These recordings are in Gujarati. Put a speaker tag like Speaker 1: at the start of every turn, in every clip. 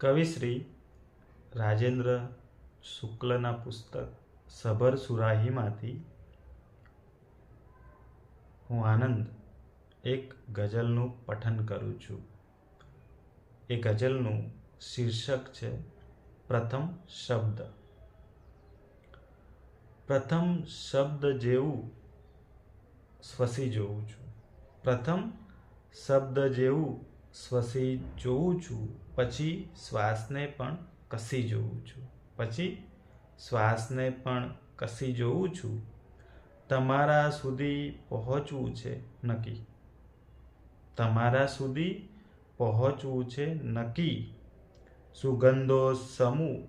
Speaker 1: કવિ શ્રી રાજેન્દ્ર શુક્લના પુસ્તક સભર સુરાહીમાંથી હું આનંદ એક ગઝલનું પઠન કરું છું. એ ગઝલનું શીર્ષક છે પ્રથમ શબ્દ. પ્રથમ શબ્દ જેવું સ્વસી જોઉં છું. પ્રથમ શબ્દ જેવું સ્વસી જોઉં છું, પછી શ્વાસને પણ કસી જોઉં છું. પછી શ્વાસને પણ કસી જોઉં છું. તમારા સુધી પહોંચવું છે નક્કી. તમારા સુધી પહોંચવું છે નક્કી. સુગંધો સમૂહ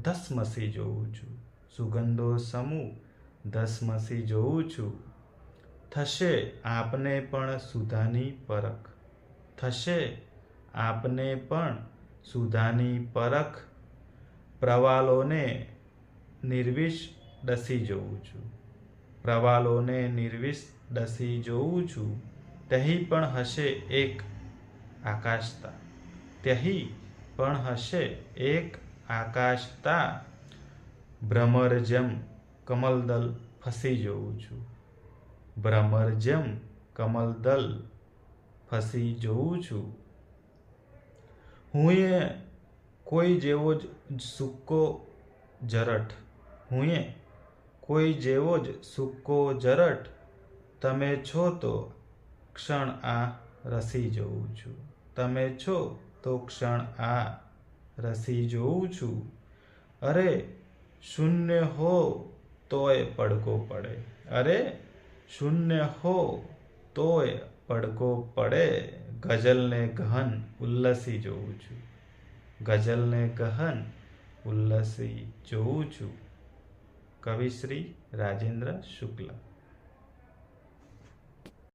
Speaker 1: ધસમસી જોઉં છું. સુગંધો સમૂહ ધસમસી જોઉં છું. થશે આપને પણ સુધાની પરખ. થશે. આપને પણ સુધાની પરખ પ્રવાલોને નિર્વિષ ડસી જોઉં છું. પ્રવાલોને નિર્વિષ ડસી જોઉં છું. તહી પણ હશે એક આકાશતા. તહી પણ હશે એક આકાશતા. ભ્રમર જેમ કમલદલ ફસી જોઉં છું. ભ્રમર જેમ કમલદલ ફસી જોઉં છું. હું એ કોઈ જેવો જ સૂકો જરઠ. હું એ કોઈ જેવો જ સૂકો જરઠ. તમે છો તો ક્ષણ આ રસી જોઉં છું. તમે છો તો ક્ષણ આ રસી જોઉં છું. અરે શૂન્ય હો તોય પડકો પડે. અરે શૂન્ય હો તોય પડકો પડે, ગઝલને ગહન ઉલ્લસી જોઉં છું. ગઝલને ગહન ઉલ્લસી જોઉં છું. કવિશ્રી રાજેન્દ્ર શુક્લ.